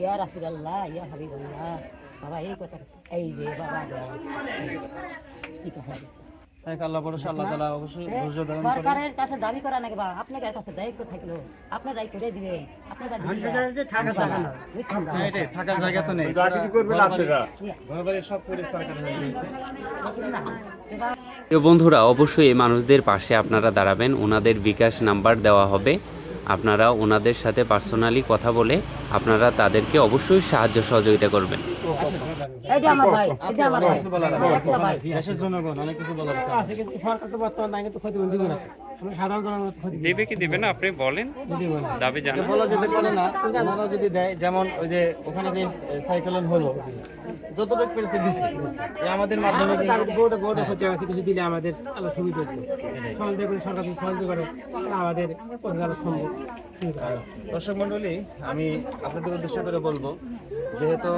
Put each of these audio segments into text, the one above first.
ইয়া রাসূলুল্লাহ ইয়া হাবিবাল্লাহ। বাবা এই কথা এই যে বাবা কি কথা এক আল্লাহ ভরসা আল্লাহ তাআলা অবশ্যই ধৈর্য ধারণ করে। সরকারের কাছে দাবি করা নাকি বা আপনাদের কাছে দায়িত্ব থাকল। আপনার দায়িত্ব দিয়ে দিবেন আপনারা? হ্যাঁ, থাকার জায়গা তো নেই। রাজনীতি করবেন আপনারা। ঘরবাড়ি সব করে সরকার হয়ে গেছে বুঝছেন না? এবার প্রিয় বন্ধুরা অবশ্যই এই মানুষদের পাশে আপনারা দাঁড়াবেন। ওনাদের বিকাশ নাম্বার দেওয়া হবে। আপনারা ওনাদের সাথে পার্সোনালি কথা বলে আপনারা তাদেরকে অবশ্যই সাহায্য সহযোগিতা করবেন। এই আমার ভাই এই আমার ভাই কিছু বলার আমার একটা ভাই। দেশের জনগণ অনেক কিছু বলার আছে। আছে কিন্তু সরকার তো বর্তমান নাই কিন্তু ক্ষতিপূরণ দিবে না। সাধারণ জনগণ তো ক্ষতি দেবে কি দেবে না। আপনি বলেন। দাবি জানান। বলা যেতে পারে না ওনারা যদি দেয় যেমন ওই যে ওখানে যে সাইক্লোন হলো যতটুকু পেরেছে দিছে। আমাদের মাধ্যমে গোটা গোটা ক্ষতি হয়েছে কিছু দিলে আমাদের সুবিধা হতো। সহযোগিতা করে সরকার যদি করে আমাদের সম্ভব। দর্শক মন্ডলী আমি আপনাদের উদ্দেশ্য করে বলব যেহেতু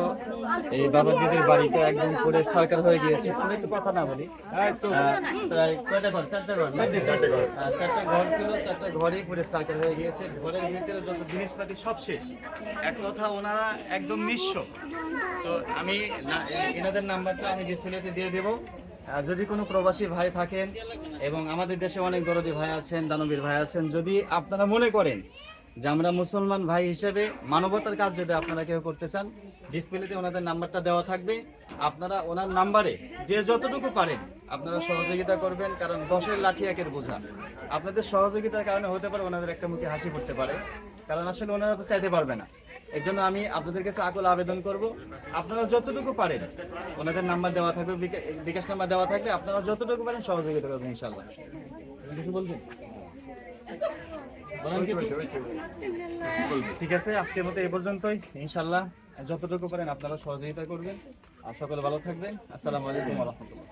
এই বাবাজিদের বাড়িটা একদম পুরো সরকার হয়ে গিয়েছে আমি একটু কথা না বলি। আহ, প্রায় কয়টা ঘর? চারটা ঘর চারটা ঘর। ছিল চারটা ঘরই পুরো সরকার হয়ে গিয়েছে। ঘরের ভিতরে যত জিনিসপাতি সব শেষ। এক কথা ওনারা একদম নিঃস্ব। তো আমি এনাদের নাম্বারটা আমি ডিসপ্লেতে দিয়ে দেবো। যদি কোনো প্রবাসী ভাই থাকেন এবং আমাদের দেশে অনেক দরদি ভাই আছেন দানবীর ভাই আছেন যদি আপনারা মনে করেন যে আমরা মুসলমান ভাই হিসেবে মানবতার কাজ যদি আপনারা কেউ করতে চান ডিসপ্লেতে ওনাদের নাম্বারটা দেওয়া থাকবে। আপনারা ওনার নাম্বারে যে যতটুকু পারেন আপনারা সহযোগিতা করবেন, কারণ দশের লাঠি একের বোঝা। আপনাদের সহযোগিতার কারণে হতে পারে ওনাদের একটা মুখে হাসি পড়তে পারে, কারণ আসলে ওনারা তো চাইতে পারবে না। এর জন্য আমি আপনাদের কাছে আকুল আবেদন করব, আপনারা যতটুকু পারেন, ওনাদের নাম্বার দেওয়া থাকবে, বিকাশ নাম্বার দেওয়া থাকবে আপনারা যতটুকু পারেন সহযোগিতা করবেন ইনশাল্লাহ কিছু বলবেন? ঠিক আছে, আজকের মতো এ পর্যন্তই। ইনশাল্লাহ যতটুকু পারেন আপনারা সহযোগিতা করবেন। আর সকলে ভালো থাকবেন। আসসালামু আলাইকুম রহমতুল্লাহ।